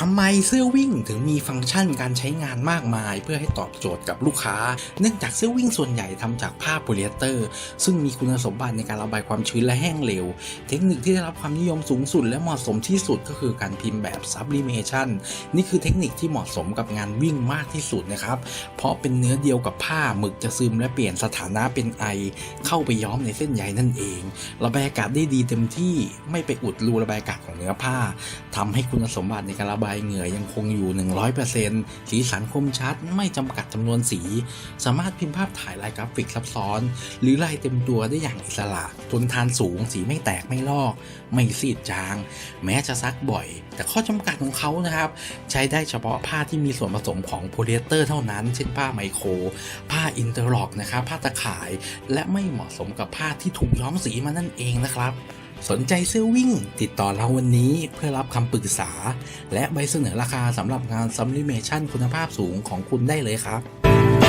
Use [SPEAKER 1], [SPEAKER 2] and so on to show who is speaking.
[SPEAKER 1] ทำไมเสื้อวิ่งถึงมีฟังก์ชันการใช้งานมากมาย เพื่อให้ตอบโจทย์กับลูกค้า เนื่องจากเสื้อวิ่งส่วนใหญ่ทำจากผ้าโพลีเอสเตอร์ ซึ่งมีคุณสมบัติในการระบายความชื้นและแห้งเร็ว เทคนิคที่ได้รับความนิยมสูงสุด และเหมาะสมที่สุดก็คือการพิมพ์แบบ sublimation นี่คือเทคนิคที่เหมาะสมกับงานวิ่งมากที่สุดนะครับ เพราะเป็นเนื้อเดียวกับผ้าหมึกจะซึมและเปลี่ยนสถานะเป็นไอ เข้าไปย้อมในเส้นใยนั่นเอง ระบายอากาศได้ดีเต็มที่ไม่ไปอุดรูระบายอากาศของเนื้อผ้าทำให้คุณสมบัติในการระบบายเหงื่อยังคงอยู่ 100%สีสันคมชัดไม่จำกัดจำนวนสี สามารถพิมพ์ภาพถ่ายลายกราฟิกซับซ้อน หรือลายเต็มตัวได้อย่างอิสระ ทนทานสูง สีไม่แตกไม่ลอก ไม่ซีดจาง แม้จะซักบ่อย แต่ข้อจำกัดของเขานะครับ ใช้ได้เฉพาะผ้าที่มีส่วนผสมของโพลีเอสเตอร์เท่านั้น เช่นผ้าไมโคร ผ้าอินเตอร์ล็อกนะครับผ้าตะข่าย และไม่เหมาะสมกับผ้าที่ถูกย้อมสีมานั่นเองนะครับ สนใจเสื้อวิ่งติดต่อเราวันนี้เพื่อรับคำปรึกษา และใบเสนอราคาสำหรับงานซัมลิเมชันคุณภาพสูงของคุณได้เลยครับ